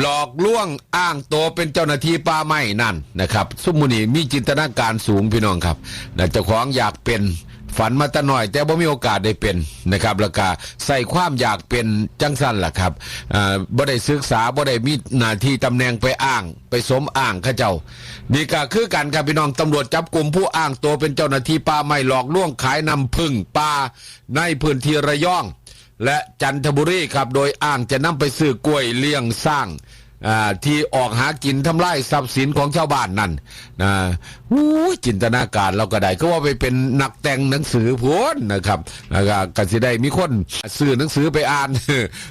หลอกล่วงอ้างตัวเป็นเจ้าหน้าที่ป่าไม้นั่นนะครับสมมุนีมีจินตนาการสูงพี่น้องครับนะเจ้าของอยากเป็นฝันมาแต่น้อย แต่บ่มีโอกาสได้เป็นนะครับแล้วก็ใส่ความอยากเป็นจังสั้นล่ะครับอ่าบ่ได้ศึกษาบ่ได้มีหน้าที่ตำแหน่งไปอ้าง ไปสมอ้างข้าเจ้านี่ก็คือกันครับพี่น้องตำรวจจับกลุ่มผู้อ้างตัวเป็นเจ้าหน้าที่ป่าไม้หลอกล่วงขายนำพึ่งป่าในพื้นที่ระยอง และจันทบุรีครับ โดยอ้างจะนำไปซื้อกล้วยเลี้ยงสร้างที่ออกหากินทำลายทรัพย์สินของชาวบ้านนั่นนะอู้จินตนาการเราก็ได้ ก็ว่าไปเป็นนักแต่งหนังสือพ้นนะครับก็กสิได้มีคนซื้อหนังสือไปอ่าน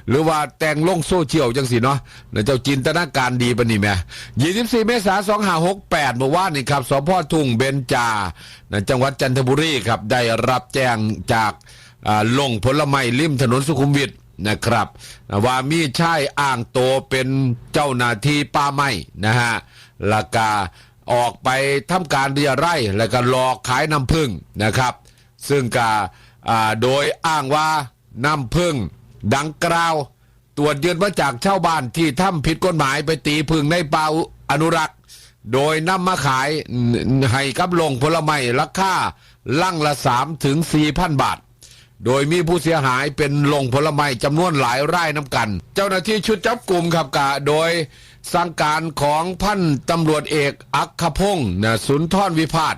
หรือว่าแต่งลงโซเชียลจังสิเนาะแล้วเจ้าจินตนาการดีปะนี่แม่24เมษายน2568เมื่อวานนี่ครับสพทุ่งเบญจานะจังหวัดจันทบุรีครับได้รับแจ้งจาก ลงผลไม้ริมถนนสุขุมวิทนะครับว่ามีชายอ้างตัวเป็นเจ้าหน้าที่ป่าไม้นะฮะแล้วก็ออกไปทำการเรียไร่แล้วก็หลอกขายน้ำผึ้งนะครับ ซึ่งกาโดยอ้างว่าน้ำผึ้งดังกล่าว ตรวจยึดมาจากชาวบ้านที่ทำผิดกฎหมายไปตีผึ้งในป่าอนุรักษ์ โดยนำมาขายให้กับลงผลไม้ราคาลังละ3ถึง4,000บาท โดยมีผู้เสียหายเป็นลงผลไม้จำนวนหลายไร่น้ำกัน เจ้าหน้าที่ชุดจับกลุ่มครับกะโดยสั่งการของพันตำรวจเอกอัคคพงศ์นะสุนทรวิพาท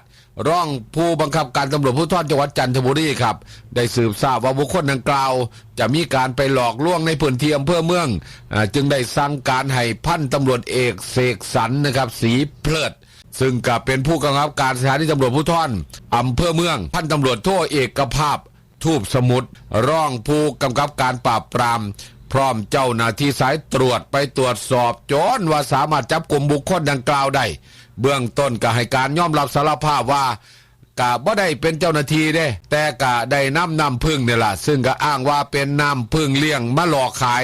ร่องผู้บังคับการตำรวจภูธรจังหวัดจันทบุรีครับ ได้สืบทราบว่าบุคคลดังกล่าว จะมีการไปหลอกลวงในพื้นที่อำเภอเมืองอจึงได้สั่งการให้พันตำรวจเอกเสกสรรนะครับสีเพลิดซึ่งกับเป็นผู้กำกับการสถานีตำรวจภูธรอำเภอเมือง พันตำรวจโทเอกภาพ ทูบสมุทรร่องผู้กำกับการปราบปราม พร้อมเจ้าหน้าที่สายตรวจไปตรวจสอบจนว่าสามารถจับกลุ่มบุคคลดังกล่าวได้ เบื้องต้นก็ให้การยอมรับสารภาพว่ากะบ่ได้เป็นเจ้าหน้าที่เด้ แต่กะได้นำนำพึ่งเนี่ยล่ะ ซึ่งก็อ้างว่าเป็นน้ำพึ่งเลี้ยงมาหลอกขาย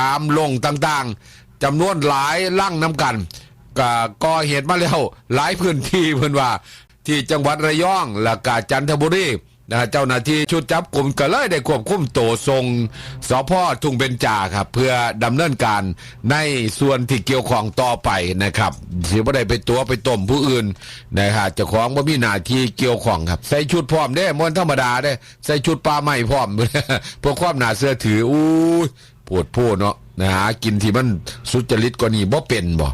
ตามลงต่างๆจำนวนหลายลั่งน้ำกันก็ก่อเหตุมาแล้วหลายพื้นที่เพื่อนว่า ที่จังหวัดระยองและกาจันทบุรี นะเจ้าหน้าที่ชุดจับกลุ่มก็เลยได้ควบคุมตัวส่งสพทุ่งเบญจาครับ เพื่อดำเนินการในส่วนที่เกี่ยวข้องต่อไปนะครับสิบ่ได้ไปตัวไปต้มผู้อื่นนะฮะเจ้าของบ่ามีหน้าที่เกี่ยวข้องครับ ใส่ชุดพร้อมเด้มวนธรรมดาเด้ใส่ชุดปลาไหม้พร้อม เพื่อความหนาเสื้อถืออู้ยปวดโพดเนาะนะฮะกินที่มันสุจริตกว่านี้บ่เป็นบ่